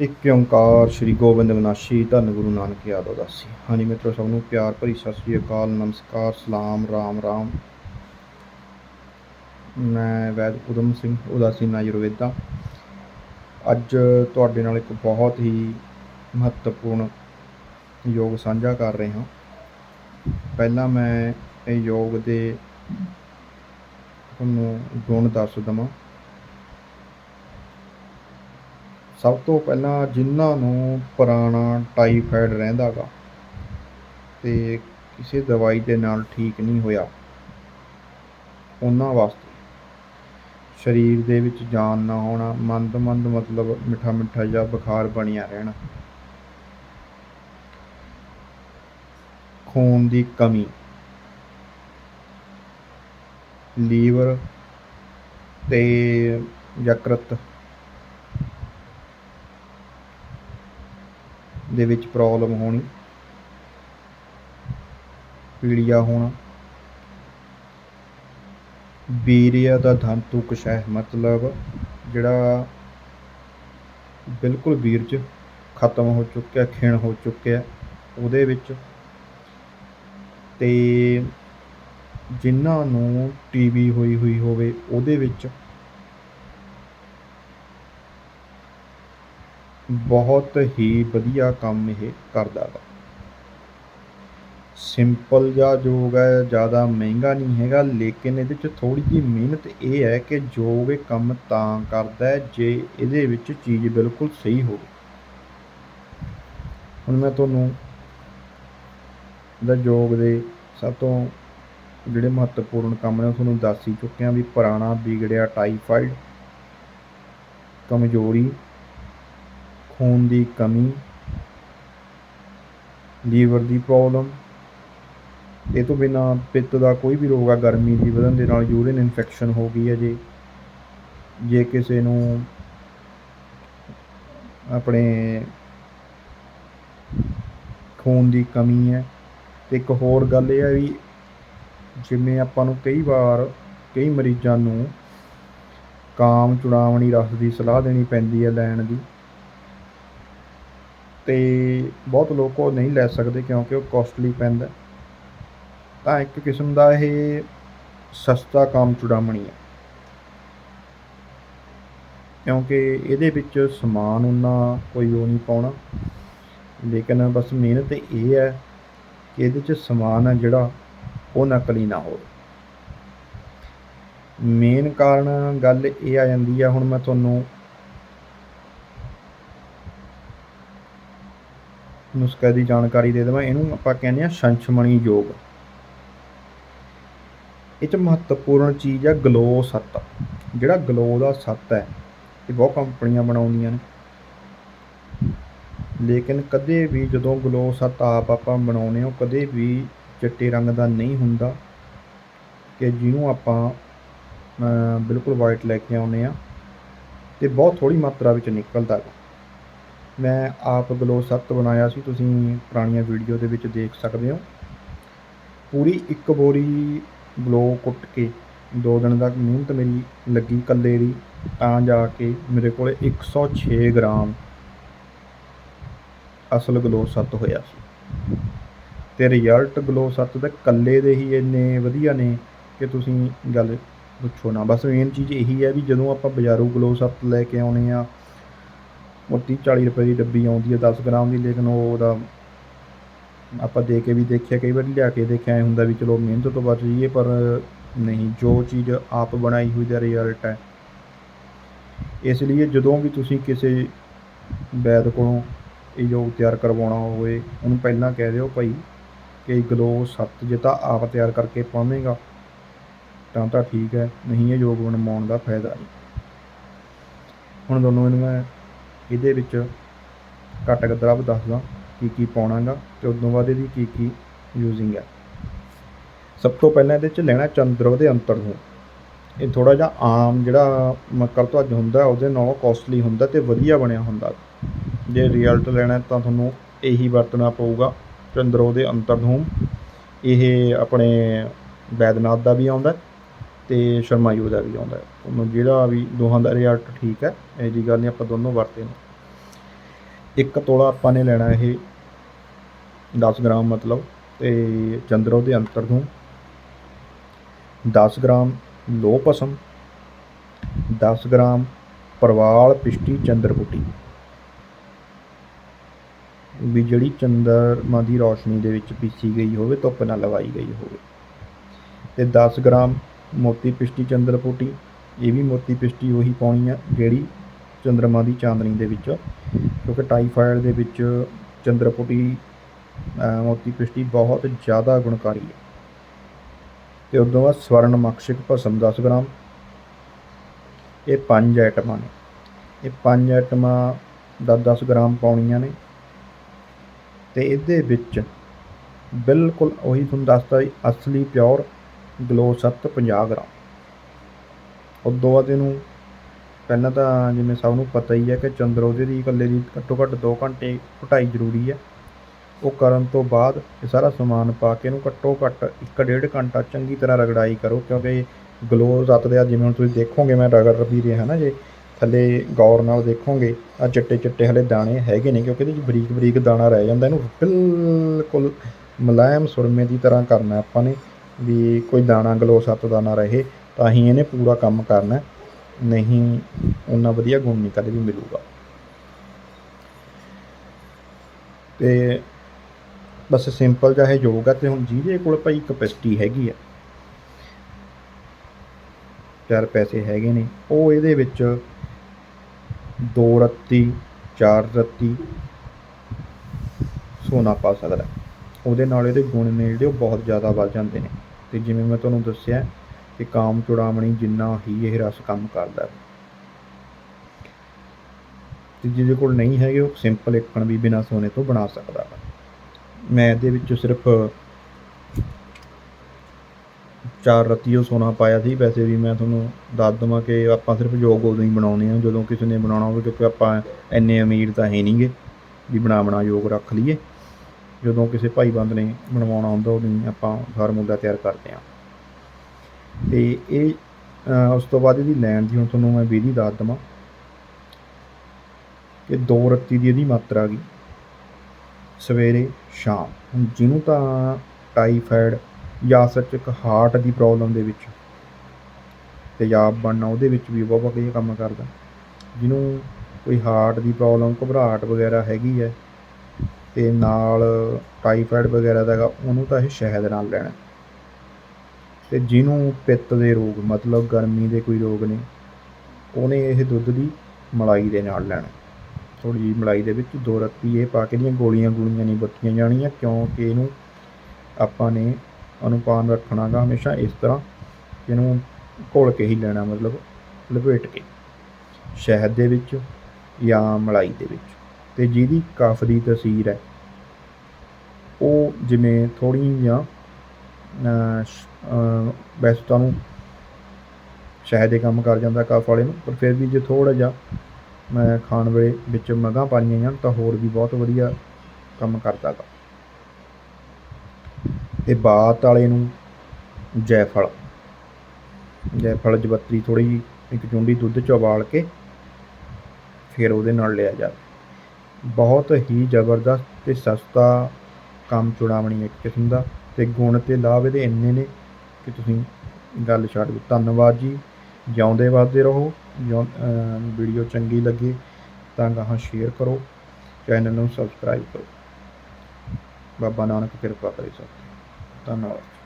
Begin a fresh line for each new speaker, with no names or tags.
ਇੱਕ ਓੰਕਾਰ ਸ੍ਰੀ ਗੋਬਿੰਦ ਵਿਨਾਸ਼ੀ ਧੰਨ ਗੁਰੂ ਨਾਨਕ ਯਾਦ ਉਦਾਸੀ। ਹਾਂਜੀ ਮਿੱਤਰੋ, ਸਭ ਨੂੰ ਪਿਆਰ ਭਰੀ ਸਤਿ ਸ੍ਰੀ ਅਕਾਲ, ਨਮਸਕਾਰ, ਸਲਾਮ, ਰਾਮ ਰਾਮ। ਮੈਂ ਵੈਦ ਉਦਮ ਸਿੰਘ, ਉਦਾਸੀ ਆਯੁਰਵੇਦਾ। ਅੱਜ ਤੁਹਾਡੇ ਨਾਲ ਇੱਕ ਬਹੁਤ ਹੀ ਮਹੱਤਵਪੂਰਨ ਯੋਗ ਸਾਂਝਾ ਕਰ ਰਹੇ ਹਾਂ। ਪਹਿਲਾਂ ਮੈਂ ਇਹ ਯੋਗ ਦੇ ਤੁਹਾਨੂੰ ਗੁਣ ਦੱਸ ਦਵਾਂ। ਸਭ ਤੋਂ ਪਹਿਲਾਂ ਜਿਨ੍ਹਾਂ ਨੂੰ ਪੁਰਾਣਾ ਟਾਈਫਾਇਡ ਰਹਿੰਦਾ ਗਾ ਅਤੇ ਕਿਸੇ ਦਵਾਈ ਦੇ ਨਾਲ ਠੀਕ ਨਹੀਂ ਹੋਇਆ, ਉਹਨਾਂ ਵਾਸਤੇ ਸਰੀਰ ਦੇ ਵਿੱਚ ਜਾਨ ਨਾ ਹੋਣਾ ਮੰਦ ਮੰਦ ਮਤਲਬ ਮਿੱਠਾ ਮਿੱਠਾ ਜਿਹਾ ਬੁਖਾਰ ਬਣਿਆ ਰਹਿਣਾ, ਖੂਨ ਦੀ ਕਮੀ, ਲੀਵਰ ਤੇ ਯਕਰਤ ਦੇ ਵਿੱਚ ਪ੍ਰੋਬਲਮ ਹੋਣੀ। ਪੀੜੀਆ ਹੋਣਾ। ਵੀਰਿਆ ਦਾ ਧੰਤੂ ਕਸ਼ਹਿ ਮਤਲਬ ਜਿਹੜਾ ਬਿਲਕੁਲ ਬੀਰਜ ਖਤਮ ਹੋ ਚੁੱਕਿਆ, ਖਿਣ ਹੋ ਚੁੱਕਿਆ, ਉਹਦੇ ਵਿੱਚ ਤੇ ਜਿਨ੍ਹਾਂ ਨੂੰ ਟੀਬੀ ਹੋਈ ਹੋਈ ਹੋਵੇ, ਉਹਦੇ ਵਿੱਚ ਬਹੁਤ ਹੀ ਵਧੀਆ ਕੰਮ ਇਹ ਕਰਦਾ ਵਾ। ਸਿੰਪਲ ਜਿਹਾ ਯੋਗ ਹੈ, ਜ਼ਿਆਦਾ ਮਹਿੰਗਾ ਨਹੀਂ ਹੈਗਾ, ਲੇਕਿਨ ਇਹਦੇ 'ਚ ਥੋੜੀ ਜਿਹੀ ਮਿਹਨਤ ਇਹ ਹੈ ਕਿ ਯੋਗ ਇਹ ਕੰਮ ਤਾਂ ਕਰਦਾ ਹੈ, ਜੇ ਇਹਦੇ ਵਿੱਚ ਚੀਜ਼ ਬਿਲਕੁਲ ਸਹੀ ਹੋਵੇ। ਹੁਣ ਮੈਂ ਤੁਹਾਨੂੰ ਦਾ ਯੋਗ ਦੇ ਸਭ ਤੋਂ ਜਿਹੜੇ ਮਹੱਤਵਪੂਰਨ ਕੰਮ ਨੇ ਉਹ ਤੁਹਾਨੂੰ ਦੱਸ ਹੀ ਚੁੱਕਿਆ ਵੀ ਪੁਰਾਣਾ, ਵਿਗੜਿਆ ਟਾਈਫਾਈਡ ਕਮਜ਼ੋਰੀ ਖੂਨ ਦੀ ਕਮੀ, ਲੀਵਰ ਦੀ ਪ੍ਰੋਬਲਮ, ਇਹ ਤੋਂ ਬਿਨਾ ਪਿੱਤ ਦਾ ਕੋਈ ਵੀ ਰੋਗ ਆ, ਗਰਮੀ ਦੀ ਵਧਣ ਦੇ ਨਾਲ ਯੂਰਿਨ ਇਨਫੈਕਸ਼ਨ ਹੋ ਗਈ ਹੈ ਜੇ। ਜੇ ਕਿਸੇ ਨੂੰ ਆਪਣੇ ਖੂਨ ਦੀ ਕਮੀ ਹੈ, ਤੇ ਇੱਕ ਹੋਰ ਗੱਲ ਇਹ ਹੈ ਵੀ ਜਿਵੇਂ ਆਪਾਂ ਨੂੰ ਕਈ ਵਾਰ ਕਈ ਮਰੀਜ਼ਾਂ ਨੂੰ ਕਾਮ ਚੁਣਾਵਣੀ ਰਸ ਦੀ ਸਲਾਹ ਦੇਣੀ ਪੈਂਦੀ ਹੈ ਲੈਣ ਦੀ ਤੇ ਬਹੁਤ ਲੋਕ ਉਹ ਨਹੀਂ ਲੈ ਸਕਦੇ ਕਿਉਂਕਿ ਉਹ ਕੋਸਟਲੀ ਪੈਂਦਾ। ਤਾਂ ਇੱਕ ਕਿਸਮ ਦਾ ਇਹ ਸਸਤਾ ਕਾਮ ਚੁੜਾਮਣੀ ਹੈ। ਕਿਉਂਕਿ ਇਹਦੇ ਵਿੱਚ ਸਮਾਨ ਉਹਨਾਂ ਕੋਈ ਉਹ ਨਹੀਂ ਪਾਉਣਾ। ਲੇਕਿਨ ਬਸ ਮਿਹਨਤ ਇਹ ਹੈ ਕਿ ਇਹਦੇ 'ਚ ਸਮਾਨ ਆ ਜਿਹੜਾ ਉਹ ਨਕਲੀ ਨਾ ਹੋਵੇ। ਮੇਨ ਕਾਰਨ ਗੱਲ ਇਹ ਆ ਜਾਂਦੀ ਆ, ਹੁਣ ਮੈਂ ਤੁਹਾਨੂੰ ਨੁਸਖੇ ਦੀ ਜਾਣਕਾਰੀ ਦੇ ਦੇਵਾਂ, ਇਹਨੂੰ ਆਪਾਂ ਕਹਿੰਦੇ ਆ ਸ਼ੰਸ਼ਮਣੀ ਯੋਗ। ਇਹ ਚ ਮਹੱਤਵਪੂਰਨ ਚੀਜ਼ ਆ ਗਲੋ ਸੱਤ। ਜਿਹੜਾ ਗਲੋ ਦਾ ਸੱਤ ਹੈ, ਇਹ ਬਹੁਤ ਕੰਪਨੀਆਂ ਬਣਾਉਂਦੀਆਂ ਨੇ। ਲੇਕਿਨ ਕਦੇ ਵੀ ਜਦੋਂ ਗਲੋ ਸੱਤ ਆਪ ਆਪਾਂ ਬਣਾਉਨੇ ਹੋ ਕਦੇ ਵੀ ਚਿੱਟੇ ਰੰਗ ਦਾ ਨਹੀਂ ਹੁੰਦਾ ਕਿ ਜਿਹਨੂੰ ਆਪਾਂ ਬਿਲਕੁਲ ਵਾਈਟ ਲੈ ਕੇ ਆਉਨੇ ਆ ਤੇ ਬਹੁਤ ਥੋੜੀ ਮਾਤਰਾ ਵਿੱਚ ਨਿਕਲਦਾ। ਹੈ ਮੈਂ ਆਪ ਗਲੋ ਸੱਤ ਬਣਾਇਆ ਸੀ, ਤੁਸੀਂ ਪੁਰਾਣੀਆਂ ਵੀਡੀਓ ਦੇ ਵਿੱਚ ਦੇਖ ਸਕਦੇ ਹੋ। ਪੂਰੀ ਇੱਕ ਬੋਰੀ ਗਲੋ ਕੁੱਟ ਕੇ ਦੋ ਦਿਨ ਤੱਕ ਮਿਹਨਤ ਮੇਰੀ ਲੱਗੀ ਇਕੱਲੇ ਦੀ, ਤਾਂ ਜਾ ਕੇ ਮੇਰੇ ਕੋਲ 106 ਗ੍ਰਾਮ ਅਸਲ ਗਲੋ ਸੱਤ ਹੋਇਆ ਸੀ। ਤੇ ਰਿਜ਼ਲਟ ਗਲੋ ਸੱਤ ਦੇ ਇਕੱਲੇ ਦੇ ਹੀ ਇੰਨੇ ਵਧੀਆ ਨੇ ਕਿ ਤੁਸੀਂ ਗੱਲ ਪੁੱਛੋ ਨਾ। ਬਸ ਮੇਨ ਚੀਜ਼ ਇਹੀ ਹੈ ਵੀ ਜਦੋਂ ਆਪਾਂ ਬਾਜ਼ਾਰੋਂ ਗਲੋ ਸੱਤ ਲੈ ਕੇ ਆਉਣੇ ਆ ਉਹ 30 40 ਰੁਪਏ ਦੀ ਡੱਬੀ ਆਉਂਦੀ ਹੈ 10 ਗ੍ਰਾਮ ਦੀ, ਲੇਕਿਨ ਉਹ ਉਹਦਾ ਆਪਾਂ ਦੇ ਕੇ ਵੀ ਦੇਖਿਆ, ਕਈ ਵਾਰੀ ਲਿਆ ਕੇ ਦੇਖਿਆ, ਐ ਹੁੰਦਾ ਵੀ ਚਲੋ ਮਿਹਨਤ ਤੋਂ ਬਚ ਜਾਈਏ, ਪਰ ਨਹੀਂ, ਜੋ ਚੀਜ਼ ਆਪ ਬਣਾਈ ਹੋਈ ਦਾ ਰਿਜ਼ਲਟ ਹੈ। ਇਸ ਲਈ ਜਦੋਂ ਵੀ ਤੁਸੀਂ ਕਿਸੇ ਵੈਦ ਕੋਲੋਂ ਇਹ ਯੋਗ ਤਿਆਰ ਕਰਵਾਉਣਾ ਹੋਵੇ, ਉਹਨੂੰ ਪਹਿਲਾਂ ਕਹਿ ਦਿਓ ਭਾਈ ਕਿ ਗਲੋ ਸੱਤ ਜੇ ਤਾਂ ਆਪ ਤਿਆਰ ਕਰਕੇ ਪਾਵੇਂਗਾ, ਤਾਂ ਤਾਂ ਠੀਕ ਹੈ, ਨਹੀਂ ਇਹ ਯੋਗ ਬਣਵਾਉਣ ਦਾ ਫਾਇਦਾ ਨਹੀਂ। ਹੁਣ ਦੋਨੋਂ ਇਹਨੂੰ ਮੈਂ ਇਹਦੇ ਵਿੱਚ ਘੱਟ ਗਦਰਵ ਦੱਸਦਾ ਕੀ ਕੀ ਪਾਉਣਾਗਾ ਤੇ ਤੋਂ ਬਾਅਦ ਇਹਦੀ ਕੀ ਕੀ ਯੂਜ਼ਿੰਗ ਹੈ ਸਭ ਤੋਂ ਪਹਿਲਾਂ ਇਹਦੇ ਚ ਲੈਣਾ ਚੰਦਰਵ ਦੇ ਅੰਤਰ ਨੂੰ। ਇਹ ਥੋੜਾ ਜਿਹਾ ਆਮ ਜਿਹੜਾ ਮੱਕਰ ਧਵਜ ਹੁੰਦਾ, ਉਹਦੇ ਨਾਲੋਂ ਕੋਸਟਲੀ ਹੁੰਦਾ ਤੇ ਵਧੀਆ ਬਣਿਆ ਹੁੰਦਾ। ਜੇ ਰਿਜ਼ਲਟ ਲੈਣਾ ਤਾਂ ਤੁਹਾਨੂੰ ਇਹੀ ਵਰਤਣਾ ਪਊਗਾ ਚੰਦਰੋ ਦੇ ਅੰਤਰਧੂਮ ਇਹ ਆਪਣੇ ਵੈਦਨਾਥ ਦਾ ਵੀ ਆਉਂਦਾ ਤੇ ਸ਼ਰਮਾਯੂ ਦਾ ਵੀ ਆਉਂਦਾ ਤੁਹਾਨੂੰ ਜਿਹੜਾ ਵੀ ਦੋਹਾਂ ਦਾ ਰਿਜ਼ਲਟ ਠੀਕ ਹੈ, ਇਹ ਜੀ ਗੱਲ ਨਹੀਂ, ਆਪਾਂ ਦੋਨੋਂ ਵਰਤੇ ਨੇ। ਇੱਕ ਤੋਲਾ ਆਪਾਂ ਨੇ ਲੈਣਾ ਇਹ 10 ਗ੍ਰਾਮ ਮਤਲਬ ਤੇ ਚੰਦਰੋ ਦੇ ਅੰਤਰ ਨੂੰ। 10 ਗ੍ਰਾਮ ਲੋਹ ਪਸਮ 10 ਗ੍ਰਾਮ ਪਰਵਾਲ ਪਿਸ਼ਟੀ ਚੰਦਰਪੁਟੀ ਵੀ ਜਿਹੜੀ ਚੰਦਰਮਾ ਦੀ ਰੌਸ਼ਨੀ ਦੇ ਵਿੱਚ ਪੀਸੀ ਗਈ ਹੋਵੇ, ਧੁੱਪ ਨਾਲ ਲਵਾਈ ਗਈ ਹੋਵੇ। ਤੇ 10 ਗ੍ਰਾਮ ਮੋਤੀ ਪਿਸ਼ਟੀ ਚੰਦਰਪੁਟੀ ਇਹ ਵੀ ਮੋਤੀ ਪਿਸ਼ਟੀ ਉਹੀ ਪਾਉਣੀ ਆ ਜਿਹੜੀ ਚੰਦਰਮਾ ਦੀ ਚਾਂਦਨੀ ਦੇ ਵਿੱਚ। ਕਿਉਂਕਿ ਟਾਈਫਾਇਡ ਦੇ ਵਿੱਚ ਚੰਦਰਪੁਟੀ ਮੋਤੀ ਪਿਸ਼ਟੀ ਬਹੁਤ ਜ਼ਿਆਦਾ ਗੁਣਕਾਰੀ ਹੈ। ਤੇ ਉਦੋਂ ਬਾਅਦ ਸਵਰਨ ਮਕਸ਼ਿਕ ਭਸਮ 10 ਗ੍ਰਾਮ। ਇਹ ਪੰਜ ਆਈਟਮਾਂ ਨੇ। ਇਹ ਪੰਜ ਆਈਟਮਾਂ 10-10 ਗ੍ਰਾਮ ਪਾਉਣੀਆਂ ਨੇ। ਤੇ ਇਹਦੇ ਵਿੱਚ ਬਿਲਕੁਲ ਉਹੀ ਤੁਹਾਨੂੰ ਦੱਸਦਾ ਵੀ ਅਸਲੀ ਪਿਓਰ ਗਲੋ ਸੱਤ 50 ਗ੍ਰਾਮ। ਉਦੋਂ ਬਾਅਦ ਇਹਨੂੰ ਪਹਿਲਾਂ ਤਾਂ ਜਿਵੇਂ ਸਭ ਨੂੰ ਪਤਾ ਹੀ ਹੈ ਕਿ ਚੰਦਰੋਦੇ ਦੀ ਇਕੱਲੇ ਦੀ ਘੱਟੋ ਘੱਟ 2 ਘੰਟੇ ਘਟਾਈ ਜ਼ਰੂਰੀ ਹੈ। ਉਹ ਕਰਨ ਤੋਂ ਬਾਅਦ ਇਹ ਸਾਰਾ ਸਮਾਨ ਪਾ ਕੇ ਇਹਨੂੰ ਘੱਟੋ ਘੱਟ 1.5 ਘੰਟਾ ਚੰਗੀ ਤਰ੍ਹਾਂ ਰਗੜਾਈ ਕਰੋ, ਕਿਉਂਕਿ ਗਲੋ ਸੱਤ ਦੇ ਆ, ਜਿਵੇਂ ਹੁਣ ਤੁਸੀਂ ਦੇਖੋਗੇ, ਮੈਂ ਰਗੜ ਵੀ ਰਿਹਾ ਨਾ ਜੇ, ਥੱਲੇ ਗੌਰ ਨਾਲ ਦੇਖੋਗੇ ਆ ਚਿੱਟੇ ਚਿੱਟੇ ਹਲੇ ਦਾਣੇ ਹੈਗੇ ਨੇ, ਕਿਉਂਕਿ ਇਹਦੇ ਵਿੱਚ ਬਰੀਕ ਬਰੀਕ ਦਾਣਾ ਰਹਿ ਜਾਂਦਾ, ਇਹਨੂੰ ਬਿਲਕੁਲ ਮੁਲਾਇਮ ਸੁਰਮੇ ਦੀ ਤਰ੍ਹਾਂ ਕਰਨਾ ਆਪਾਂ ਨੇ। ਵੀ ਕੋਈ ਦਾਣਾ ਗਲੋ ਸੱਤ ਦਾ ਨਾ ਰਹੇ, ਤਾਂ ਹੀ ਇਹਨੇ ਪੂਰਾ ਕੰਮ ਕਰਨਾ ਨਹੀਂ, ਉਹਨਾਂ ਵਧੀਆ ਗੁਣ ਨਹੀਂ ਕਦੇ ਵੀ ਮਿਲੂਗਾ। ਤੇ ਬਸ ਸਿੰਪਲ ਜਿਹਾ ਇਹ ਯੋਗ ਆ, ਤੇ ਹੁਣ ਜਿਹਦੇ ਕੋਲ ਭਾਈ ਕਪੈਸਿਟੀ ਹੈਗੀ ਆ, ਚਾਰ ਪੈਸੇ ਹੈਗੇ ਨੇ, ਉਹ ਇਹਦੇ ਵਿੱਚ ਦੋ ਰੱਤੀ, ਚਾਰ ਰੱਤੀ ਸੋਨਾ ਪਾ ਸਕਦਾ ਉਹਦੇ ਨਾਲ ਇਹਦੇ ਗੁਣ ਨੇ ਜਿਹੜੇ ਉਹ ਬਹੁਤ ਜ਼ਿਆਦਾ ਵੱਧ ਜਾਂਦੇ ਨੇ। ਤੇ ਜਿਵੇਂ ਮੈਂ ਤੁਹਾਨੂੰ ਦੱਸਿਆ ਕਿ ਕਾਮ ਚੁੜਾਮਣੀ ਜਿੰਨਾ ਹੀ ਇਹ ਰਸ ਕੰਮ ਕਰਦਾ ਹੈ। ਤੇ ਜਿਹਦੇ ਕੋਲ ਨਹੀਂ ਹੈਗੇ, ਉਹ ਸਿੰਪਲ ਇੱਕਣ ਵੀ ਬਿਨਾ ਸੋਨੇ ਤੋਂ ਬਣਾ ਸਕਦਾ ਹੈ। ਮੈਂ ਇਹਦੇ ਵਿੱਚ ਸਿਰਫ ਚਾਰ ਰਤੀਓ ਸੋਨਾ ਪਾਇਆ ਸੀ। ਵੈਸੇ ਵੀ ਮੈਂ ਤੁਹਾਨੂੰ ਦੱਸ ਦਵਾਂ ਕਿ ਆਪਾਂ ਸਿਰਫ ਯੋਗ ਉਦੋਂ ਹੀ ਬਣਾਉਂਦੇ ਹਾਂ। ਜਦੋਂ ਕਿਸੇ ਨੇ ਬਣਾਉਣਾ ਹੋਵੇ, ਕਿਉਂਕਿ ਆਪਾਂ ਇੰਨੇ ਅਮੀਰ ਤਾਂ ਹੈ ਨਹੀਂਗੇ ਵੀ ਬਣਾ ਬਣਾ ਯੋਗ ਰੱਖ ਲਈਏ। ਜਦੋਂ ਕਿਸੇ ਭਾਈਬੰਦ ਨੇ ਬਣਵਾਉਣਾ ਹੁੰਦਾ, ਉਦੋਂ ਹੀ ਆਪਾਂ ਫਾਰਮੂਲਾ ਤਿਆਰ ਕਰਦੇ ਹਾਂ। ਤੇ ਇਹ ਉਸ ਤੋਂ ਬਾਅਦ ਇਹਦੀ ਲੈਣ ਦੀ ਹੁਣ ਤੁਹਾਨੂੰ ਮੈਂ ਵਿਧੀ ਦੱਸ ਦਵਾਂ। ਕਿ ਦੋ ਰੱਤੀ ਦੀ ਇਹਦੀ ਮਾਤਰਾ ਗਈ ਸਵੇਰੇ, ਸ਼ਾਮ। ਹੁਣ ਜਿਹਨੂੰ ਤਾਂ ਟਾਈਫਾਇਡ ਜਾਂ ਸੱਚ ਇੱਕ ਹਾਰਟ ਦੀ ਪ੍ਰੋਬਲਮ ਦੇ ਵਿੱਚ ਤੇਜ਼ਾਬ ਬਣਨਾ, ਉਹਦੇ ਵਿੱਚ ਵੀ ਬਹੁਤ ਵਧੀਆ ਕੰਮ ਕਰਦਾ। ਜਿਹਨੂੰ ਕੋਈ ਹਾਰਟ ਦੀ ਪ੍ਰੋਬਲਮ, ਘਬਰਾਹਟ ਵਗੈਰਾ ਹੈਗੀ ਹੈ ਤੇ ਨਾਲ ਟਾਈਫਾਇਡ ਵਗੈਰਾ ਦਾ ਹੈਗਾ, ਉਹਨੂੰ ਤਾਂ ਇਹ ਸ਼ਹਿਦ ਨਾਲ ਲੈਣਾ। ਤੇ ਜਿਹਨੂੰ ਪਿੱਤ ਦੇ ਰੋਗ, ਮਤਲਬ ਗਰਮੀ ਦੇ ਕੋਈ ਰੋਗ ਨੇ, ਉਹਨੇ ਇਹ ਦੁੱਧ ਦੀ ਮਲਾਈ ਦੇ ਨਾਲ ਲੈਣਾ। ਥੋੜੀ ਜਿਹੀ ਮਲਾਈ ਦੇ ਵਿੱਚ ਦੋ ਰੱਤੀ ਇਹ ਪਾ ਕੇ ਦੀਆਂ ਗੋਲੀਆਂ ਗੋਲੀਆਂ ਨਹੀਂ ਵਰਤੀਆਂ ਜਾਣੀਆਂ, ਕਿਉਂਕਿ ਇਹਨੂੰ ਆਪਾਂ ਨੇ ਅਨੁਪਾਨ ਰੱਖਣਾਗਾ ਹਮੇਸ਼ਾ ਇਸ ਤਰ੍ਹਾਂ, ਇਹਨੂੰ ਘੋਲ ਕੇ ਹੀ ਲੈਣਾ, ਮਤਲਬ ਲਪੇਟ ਕੇ। ਸ਼ਹਿਦ ਦੇ ਵਿੱਚ ਜਾਂ ਮਲਾਈ ਦੇ ਵਿੱਚ। ਤੇ ਜਿਹਦੀ ਕਫ ਦੀ ਤਸੀਰ ਹੈ। ਉਹ ਜਿਵੇਂ ਥੋੜੀ ਜਿਹੀਆਂ ਵੈਸੇ ਤੁਹਾਨੂੰ ਸ਼ਹਿਦ ਦੇ ਕੰਮ ਕਰ ਜਾਂਦਾ ਕਫ ਵਾਲੇ ਨੂੰ, ਪਰ ਫਿਰ ਵੀ ਜੇ ਥੋੜਾ ਜਿਹਾ ਮੈਂ ਖਾਣ ਵੇਲੇ ਵਿੱਚ ਮਗਾਂ ਪਾਈਆਂ ਜਾਣ ਤਾਂ ਹੋਰ ਵੀ ਬਹੁਤ ਵਧੀਆ ਕੰਮ ਕਰਦਾ ਗਾ। ਤੇ ਬਾਤ ਵਾਲੇ ਨੂੰ ਜੈਫਲ। ਜੈਫਲ ਜਵੱਤਰੀ ਥੋੜੀ ਜਿਹੀ ਇੱਕ ਚੁੰਡੀ ਦੁੱਧ ਚ ਉਬਾਲ ਕੇ ਫਿਰ ਉਹਦੇ ਨਾਲ ਲਿਆ ਜਾਵੇ। ਬਹੁਤ ਹੀ ਜ਼ਬਰਦਸਤ ਅਤੇ ਸਸਤਾ ਕੰਮ ਚੁਣਾਵਣੀ ਇੱਕ ਕਿਸਮ ਦਾ ਅਤੇ ਗੁਣ ਅਤੇ ਲਾਭ ਇਹਦੇ ਇੰਨੇ ਨੇ ਕਿ ਤੁਸੀਂ ਗੱਲ ਛੱਡ ਦਿਓ। ਧੰਨਵਾਦ ਜੀ। ਜਿਉਂਦੇ ਵੱਸਦੇ ਰਹੋ। ਜਿਉਂ ਵੀਡੀਓ ਚੰਗੀ ਲੱਗੇ ਤਾਂ ਗਾਹਾਂ ਸ਼ੇਅਰ ਕਰੋ। ਚੈਨਲ ਨੂੰ ਸਬਸਕ੍ਰਾਈਬ ਕਰੋ। ਬਾਬਾ ਨਾਨਕ ਕਿਰਪਾ ਕਰੇ ਸਭ ਤੇ। ਧੰਨਵਾਦ।